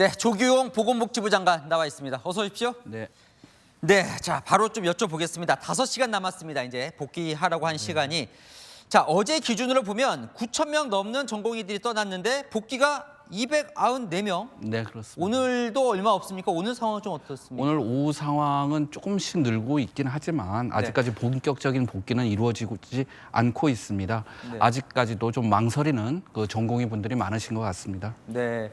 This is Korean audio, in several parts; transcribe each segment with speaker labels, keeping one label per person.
Speaker 1: 네, 조규용 보건복지부 장관 나와 있습니다. 어서 오십시오.
Speaker 2: 네.
Speaker 1: 네, 자 바로 좀 여쭤보겠습니다. 다섯 시간 남았습니다. 이제 복귀하라고 한 시간이. 자 어제 기준으로 보면 9천 명 넘는 전공의들이 떠났는데 복귀가 294명.
Speaker 2: 네, 그렇습니다.
Speaker 1: 오늘도 얼마 없습니까? 오늘 상황은 좀 어떻습니까?
Speaker 2: 오늘 오후 상황은 조금씩 늘고 있긴 하지만 아직까지 본격적인 복귀는 이루어지지 않고 있습니다.
Speaker 1: 네.
Speaker 2: 아직까지도 좀 망설이는 그 전공의 분들이 많으신 것 같습니다.
Speaker 1: 네.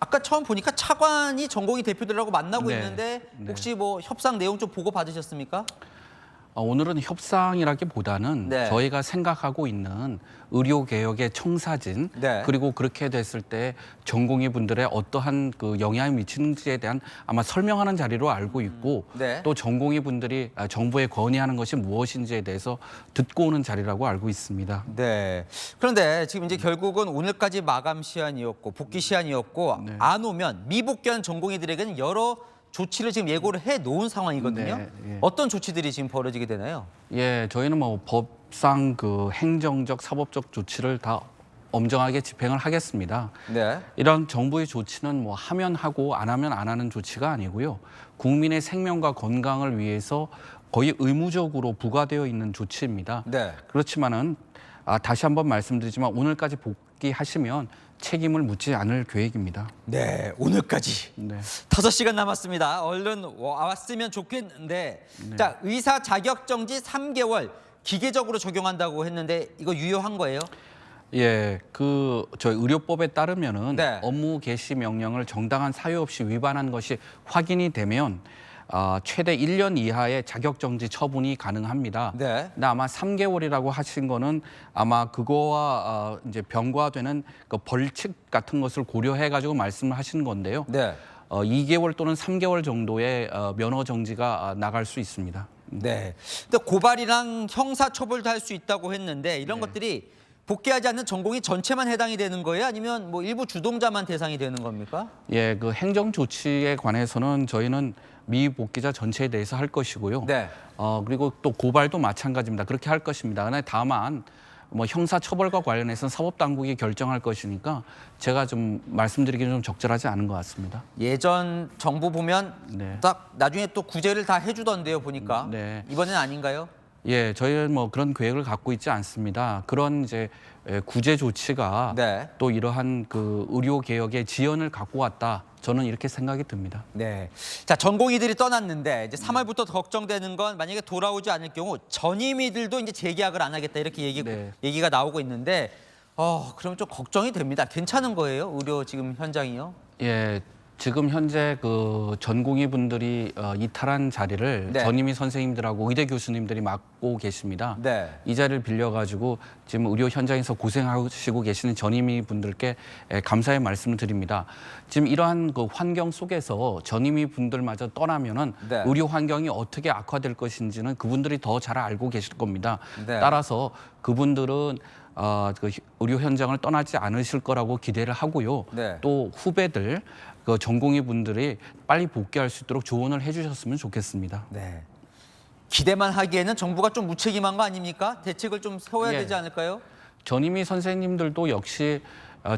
Speaker 1: 아까 처음 보니까 차관이 전공의 대표들하고 만나고
Speaker 2: 네.
Speaker 1: 있는데
Speaker 2: 네.
Speaker 1: 혹시 뭐 협상 내용 좀 보고 받으셨습니까?
Speaker 2: 어, 오늘은 협상이라기보다는
Speaker 1: 네.
Speaker 2: 저희가 생각하고 있는 의료 개혁의 청사진
Speaker 1: 네.
Speaker 2: 그리고 그렇게 됐을 때 전공의 분들의 어떠한 그 영향이 미치는지에 대한 아마 설명하는 자리로 알고 있고
Speaker 1: 네.
Speaker 2: 또 전공의 분들이 아, 정부에 건의하는 것이 무엇인지에 대해서 듣고 오는 자리라고 알고 있습니다.
Speaker 1: 네. 그런데 지금 이제 결국은 오늘까지 마감 시한이었고 복귀 시한이었고
Speaker 2: 네.
Speaker 1: 안 오면 미복귀한 전공의들에게는 여러 조치를 지금 예고를 해 놓은 상황이거든요.
Speaker 2: 네, 예.
Speaker 1: 어떤 조치들이 지금 벌어지게 되나요?
Speaker 2: 예, 저희는 뭐 법상 그 행정적, 사법적 조치를 다 엄정하게 집행을 하겠습니다.
Speaker 1: 네.
Speaker 2: 이런 정부의 조치는 뭐 하면 하고 안 하면 안 하는 조치가 아니고요. 국민의 생명과 건강을 위해서 거의 의무적으로 부과되어 있는 조치입니다.
Speaker 1: 네.
Speaker 2: 그렇지만은 아, 다시 한번 말씀드리지만 오늘까지 복귀하시면 책임을 묻지 않을 계획입니다.
Speaker 1: 네. 오늘까지
Speaker 2: 네.
Speaker 1: 다섯 시간 남았습니다. 얼른 왔으면 좋겠는데.
Speaker 2: 네.
Speaker 1: 자, 의사 자격 정지 3개월 기계적으로 적용한다고 했는데 이거 유효한 거예요?
Speaker 2: 예, 그 저희 의료법에 따르면은
Speaker 1: 네.
Speaker 2: 업무 개시 명령을 정당한 사유 없이 위반한 것이 확인이 되면 아, 최대 1년 이하의 자격 정지 처분이 가능합니다.
Speaker 1: 네.
Speaker 2: 근데 아마 3개월이라고 하신 거는 아마 그거와 어, 이제 병과되는 그 벌칙 같은 것을 고려해 가지고 말씀을 하신 건데요.
Speaker 1: 네.
Speaker 2: 어, 2개월 또는 3개월 정도의 어, 면허 정지가 아, 나갈 수 있습니다.
Speaker 1: 네. 근데 고발이랑 형사 처벌도 할 수 있다고 했는데 이런 것들이 복귀하지 않는 전공이 전체만 해당이 되는 거예요? 아니면 뭐 일부 주동자만 대상이 되는 겁니까?
Speaker 2: 예, 그 행정 조치에 관해서는 저희는 미복귀자 전체에 대해서 할 것이고요.
Speaker 1: 네.
Speaker 2: 어, 그리고 또 고발도 마찬가지입니다. 그렇게 할 것입니다. 그러나 다만 뭐 형사 처벌과 관련해서는 사법 당국이 결정할 것이니까 제가 좀 말씀드리기는 좀 적절하지 않은 것 같습니다.
Speaker 1: 예전 정부 보면
Speaker 2: 네.
Speaker 1: 딱 나중에 또 구제를 다 해주던데요 보니까
Speaker 2: 네.
Speaker 1: 이번엔 아닌가요?
Speaker 2: 예, 저희는 뭐 그런 계획을 갖고 있지 않습니다. 그런 이제 에, 구제 조치가
Speaker 1: 네.
Speaker 2: 또 이러한 그 의료 개혁의 지연을 갖고 왔다. 저는 이렇게 생각이 듭니다.
Speaker 1: 네. 자 전공의들이 떠났는데 이제 3월부터 걱정되는 건 만약에 돌아오지 않을 경우 전임의들도 이제 재계약을 안 하겠다 이렇게 얘기
Speaker 2: 네.
Speaker 1: 얘기가 나오고 있는데 어 그러면 좀 걱정이 됩니다. 괜찮은 거예요? 의료 지금 현장이요?
Speaker 2: 예, 지금 현재 그 전공의 분들이 어, 이탈한 자리를
Speaker 1: 네.
Speaker 2: 전임의 선생님들하고 의대 교수님들이 맡고 계십니다.
Speaker 1: 네.
Speaker 2: 이 자리를 빌려가지고 지금 의료 현장에서 고생하시고 계시는 전임의 분들께 예, 감사의 말씀을 드립니다. 지금 이러한 그 환경 속에서 전임의 분들마저 떠나면은
Speaker 1: 네.
Speaker 2: 의료 환경이 어떻게 악화될 것인지는 그분들이 더 잘 알고 계실 겁니다.
Speaker 1: 네.
Speaker 2: 따라서 그분들은 어, 그 의료 현장을 떠나지 않으실 거라고 기대를 하고요.
Speaker 1: 네.
Speaker 2: 또 후배들 그 전공의 분들이 빨리 복귀할 수 있도록 조언을 해주셨으면 좋겠습니다.
Speaker 1: 네. 기대만 하기에는 정부가 좀 무책임한 거 아닙니까? 대책을 좀 세워야
Speaker 2: 예.
Speaker 1: 되지 않을까요?
Speaker 2: 전임의 선생님들도 역시 어,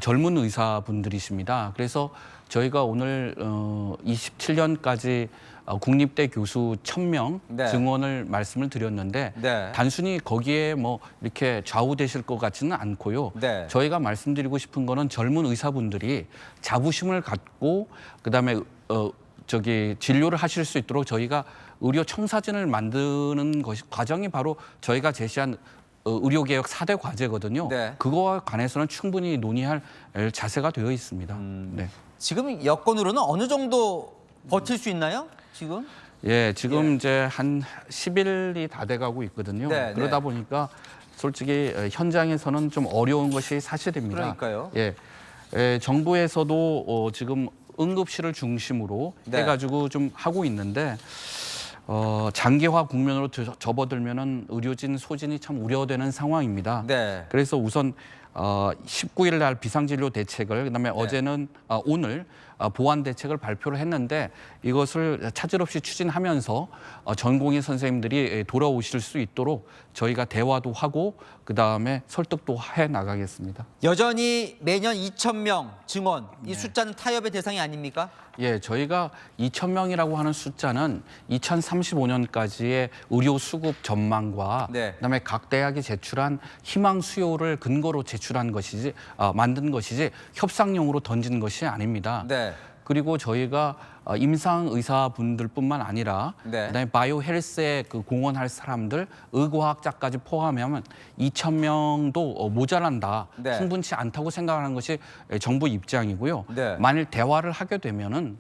Speaker 2: 젊은 의사분들이십니다. 그래서 저희가 오늘 어, 27년까지 어, 국립대 교수 1000명
Speaker 1: 네.
Speaker 2: 증원을 말씀을 드렸는데
Speaker 1: 네.
Speaker 2: 단순히 거기에 뭐 이렇게 좌우되실 것 같지는 않고요.
Speaker 1: 네.
Speaker 2: 저희가 말씀드리고 싶은 거는 젊은 의사분들이 자부심을 갖고 그다음에 어 저기 진료를 하실 수 있도록 저희가 의료 청사진을 만드는 것이 과정이 바로 저희가 제시한 어, 의료개혁 4대 과제거든요.
Speaker 1: 네.
Speaker 2: 그거와 관해서는 충분히 논의할 자세가 되어 있습니다.
Speaker 1: 음.
Speaker 2: 네.
Speaker 1: 지금 여건으로는 어느 정도 버틸 수 있나요? 지금?
Speaker 2: 예, 지금
Speaker 1: 예.
Speaker 2: 이제 한 10일이 다 돼가고 있거든요.
Speaker 1: 네,
Speaker 2: 그러다
Speaker 1: 네.
Speaker 2: 보니까 솔직히 어, 현장에서는 좀 어려운 것이 사실입니다.
Speaker 1: 그러니까요.
Speaker 2: 예, 예, 정부에서도 어, 지금 응급실을 중심으로
Speaker 1: 네.
Speaker 2: 해가지고 좀 하고 있는데 어, 장기화 국면으로 저- 접어들면은 의료진 소진이 참 우려되는 상황입니다.
Speaker 1: 네.
Speaker 2: 그래서 우선 어, 19일 날 비상진료 대책을 그다음에 어제는 어, 오늘 어, 보완 대책을 발표를 했는데 이것을 차질 없이 추진하면서 어, 전공의 선생님들이 돌아오실 수 있도록 저희가 대화도 하고 그다음에 설득도 해 나가겠습니다.
Speaker 1: 여전히 매년 2천 명 증원 이 숫자는 타협의 대상이 아닙니까?
Speaker 2: 예, 저희가 2천 명이라고 하는 숫자는 2035년까지의 의료 수급 전망과
Speaker 1: 네.
Speaker 2: 그다음에 각 대학이 제출한 희망 수요를 근거로 제 출한 것이지 아, 만든 것이지 협상용으로 던진 것이 아닙니다.
Speaker 1: 네.
Speaker 2: 그리고 저희가 어, 임상 의사분들뿐만 아니라
Speaker 1: 네.
Speaker 2: 그다음에 바이오 헬스에 그 공헌할 사람들, 의과학자까지 포함하면 2천 명도 어, 모자란다,
Speaker 1: 네.
Speaker 2: 충분치 않다고 생각하는 것이 정부 입장이고요.
Speaker 1: 네.
Speaker 2: 만일 대화를 하게 되면은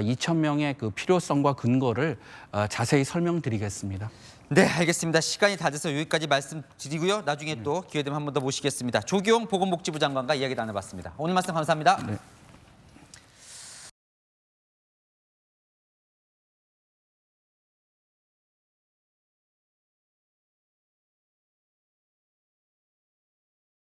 Speaker 2: 2천 명의 그 필요성과 근거를 어, 자세히 설명드리겠습니다.
Speaker 1: 네, 알겠습니다. 시간이 다 돼서 여기까지 말씀드리고요. 나중에 또 기회 되면 한 번 더 모시겠습니다. 조기용 보건복지부 장관과 이야기 나눠봤습니다. 오늘 말씀 감사합니다.
Speaker 2: 네.